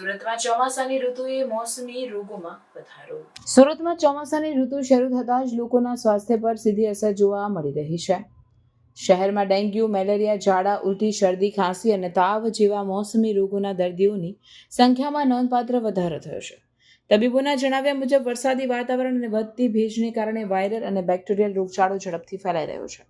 સુરતમાં ચોમાસાની ઋતુએ મોસમી રોગોમાં વધારો. સુરતમાં ચોમાસાની ઋતુ શરૂ થતાં જ લોકોના સ્વાસ્થ્ય પર સીધી અસર જોવા મળી રહી છે. શહેરમાં ડેન્ગ્યુ, મેલેરિયા, ઝાડા, ઉલટી, શરદી, ખાંસી અને તાવ જેવા મોસમી રોગોના દર્દીઓની સંખ્યામાં નોંધપાત્ર વધારો થયો છે. તબીબોના જણાવ્યા મુજબ વરસાદી વાતાવરણ અને વધતી ભેજને કારણે વાયરલ અને બેક્ટેરિયલ રોગચાળો ઝડપથી ફેલાઈ રહ્યો છે.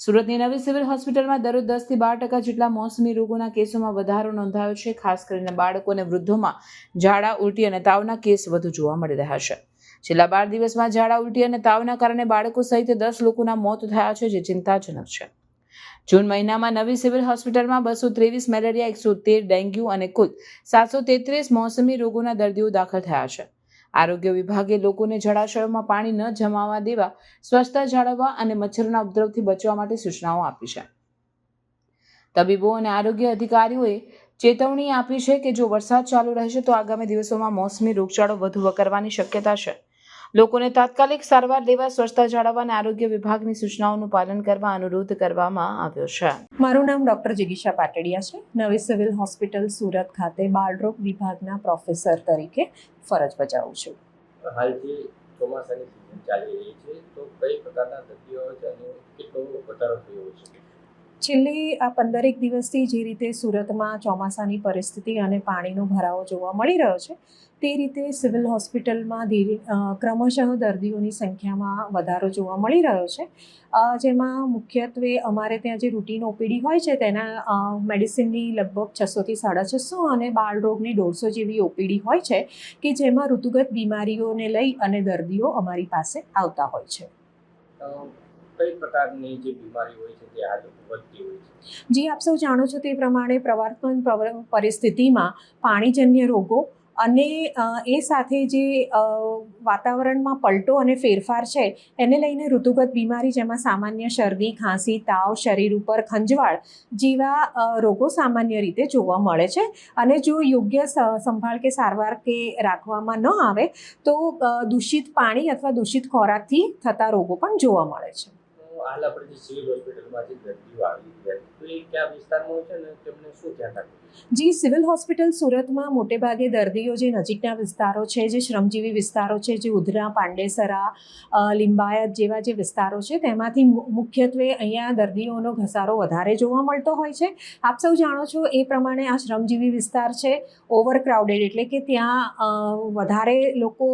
સુરતની નવી સિવિલ હોસ્પિટલમાં દરરોજ દસથી બાર ટકા જેટલા મોસમી રોગોના કેસોમાં વધારો નોંધાયો છે. ખાસ કરીને બાળકો અને વૃદ્ધોમાં ઝાડા, ઉલટી અને તાવના કેસ વધુ જોવા મળી રહ્યા છે. છેલ્લા બાર દિવસમાં ઝાડા, ઉલટી અને તાવના કારણે બાળકો સહિત દસ લોકોના મોત થયા છે, જે ચિંતાજનક છે. જૂન મહિનામાં નવી સિવિલ હોસ્પિટલમાં બસો ત્રેવીસ મેલેરિયા, એકસો તેર ડેન્ગ્યુ અને કુલ સાતસો તેત્રીસ મોસમી રોગોના દર્દીઓ દાખલ થયા છે. આરોગ્ય વિભાગે લોકોને જળાશયોમાં પાણી ન જમાવા દેવા, સ્વચ્છતા જાળવવા અને મચ્છરના ઉપદ્રવથી બચવા માટે સૂચનાઓ આપી છે. તબીબો અને આરોગ્ય અધિકારીઓએ ચેતવણી આપી છે કે જો વરસાદ ચાલુ રહેશે તો આગામી દિવસોમાં મોસમી રોગચાળો વધુ વકરવાની શક્યતા છે. લોકોને તાત્કાલિક સારવાર લેવા સ્વચ્છતા જાળવવા અને આરોગ્ય વિભાગની સૂચનાઓનું પાલન કરવા અનુરોધ કરવામાં આવ્યો છે. મારું નામ ડૉક્ટર જિગીશા પાટડિયા છે. નવી સિવિલ હોસ્પિટલ સુરત ખાતે બાળરોગ વિભાગના પ્રોફેસર તરીકે ફરજ બજાવું છું. હાલ જે ચોમાસાની સિઝન ચાલી રહી છે. તો કઈ પ્રકારના દર્દીઓ છે અને કેટલો વધારો થયો છે? છેલ્લી આ પંદરેક દિવસથી જે રીતે સુરતમાં ચોમાસાની પરિસ્થિતિ અને પાણીનો ભરાવો જોવા મળી રહ્યો છે, તે રીતે સિવિલ હોસ્પિટલમાં ધીરે ક્રમશઃ દર્દીઓની સંખ્યામાં વધારો જોવા મળી રહ્યો છે. જેમાં મુખ્યત્વે અમારે ત્યાં જે રૂટીન ઓપીડી હોય છે, તેના મેડિસિનની લગભગ છસોથી સાડા છસો અને બાળરોગની દોઢસો જેવી ઓપીડી હોય છે, કે જેમાં ઋતુગત બીમારીઓને લઈ અને દર્દીઓ અમારી પાસે આવતા હોય છે. કઈ પ્રકારની જે બીમારી હોય છે તે આજે વધતી હોય છે? જી, આપ સૌ જાણો છો તે પ્રમાણે પ્રવર્તમાન પરિસ્થિતિમાં પાણીજન્ય રોગો અને એ સાથે જે વાતાવરણમાં પલટો અને ફેરફાર છે, એને લઈને ઋતુગત બીમારી જેમાં સામાન્ય શરદી, ખાંસી, તાવ, શરીર ઉપર ખંજવાળ જેવા રોગો સામાન્ય રીતે જોવા મળે છે. અને જો યોગ્ય સંભાળ કે સારવાર કે રાખવામાં ન આવે તો દૂષિત પાણી અથવા દૂષિત ખોરાકથી થતા રોગો પણ જોવા મળે છે. હાલ આપણે જે સિવિલ હોસ્પિટલમાં જે દર્દીઓ આવી રહ્યા તો એ કયા વિસ્તારમાં છે ને તેમને શું ધ્યાન રાખવું જી, સિવિલ હોસ્પિટલ સુરતમાં મોટે ભાગે દર્દીઓ જે નજીકના વિસ્તારો છે, જે શ્રમજીવી વિસ્તારો છે, જે ઉધરા, પાંડેસરા લિંબાયત જેવા જે વિસ્તારો છે, તેમાંથી મુખ્યત્વે અહીંયા દર્દીઓનો ઘસારો વધારે જોવા મળતો હોય છે. આપ સૌ જાણો છો એ પ્રમાણે આ શ્રમજીવી વિસ્તાર છે ઓવરક્રાઉડેડ એટલે કે ત્યાં વધારે લોકો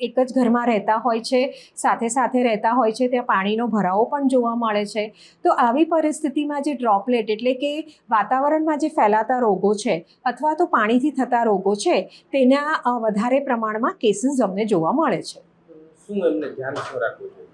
એક જ ઘરમાં રહેતા હોય છે સાથે સાથે રહેતા હોય છે ત્યાં પાણીનો ભરાવો પણ જોવા મળે છે. તો આવી પરિસ્થિતિમાં જે ડ્રોપલેટ એટલે કે વાતાવરણમાં જે ફેલાતા રોગો છે અથવા તો પાણીથી થતા રોગો છે તેના વધારે પ્રમાણમાં કેસીસ અમને જોવા મળે છે. શું એમને ધ્યાન રાખવું જોઈએ?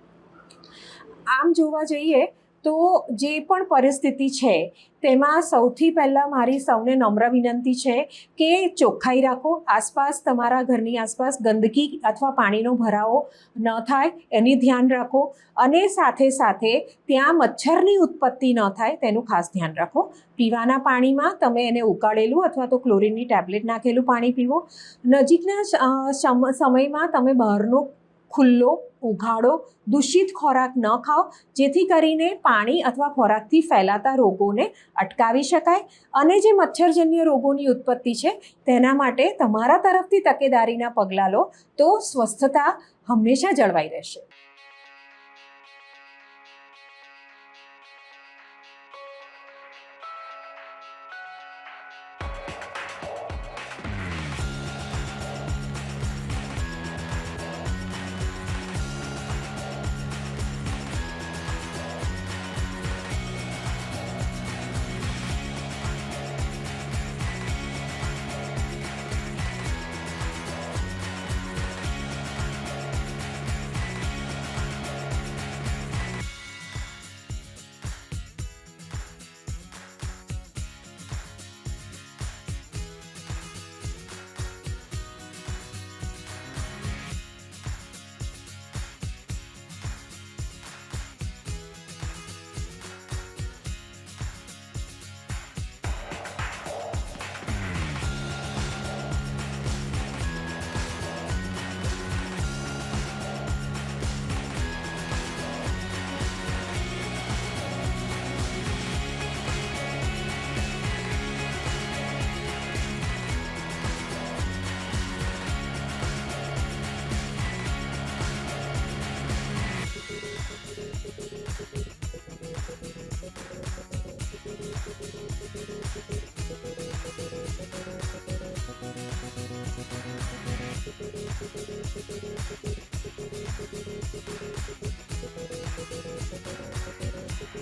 આમ જોવા જઈએ તો જે પણ પરિસ્થિતિ છે, તેમાં સૌથી પહેલાં મારી સૌને નમ્ર વિનંતી છે કે ચોખ્ખાઈ રાખો. આસપાસ તમારા ઘરની આસપાસ ગંદકી અથવા પાણીનો ભરાવો ન થાય, એની ધ્યાન રાખો અને સાથે સાથે ત્યાં મચ્છરની ઉત્પત્તિ ન થાય, તેનું ખાસ ધ્યાન રાખો. પીવાના પાણીમાં તમે એને ઉકાળેલું અથવા તો ક્લોરીનની ટેબ્લેટ નાખેલું પાણી પીવો. નજીકના સમ- સમયમાં તમે બહારનો ખુલ્લો ઉઘાડો, દૂષિત ખોરાક ન ખાઓ, જેથી કરીને પાણી અથવા ખોરાકથી ફેલાતા રોગોને અટકાવી શકાય. અને જે મચ્છરજન્ય રોગોની ઉત્પત્તિ છે, તેના માટે તમારા તરફથી તકેદારીના પગલાં લો, તો સ્વસ્થતા હંમેશા જળવાઈ રહેશે.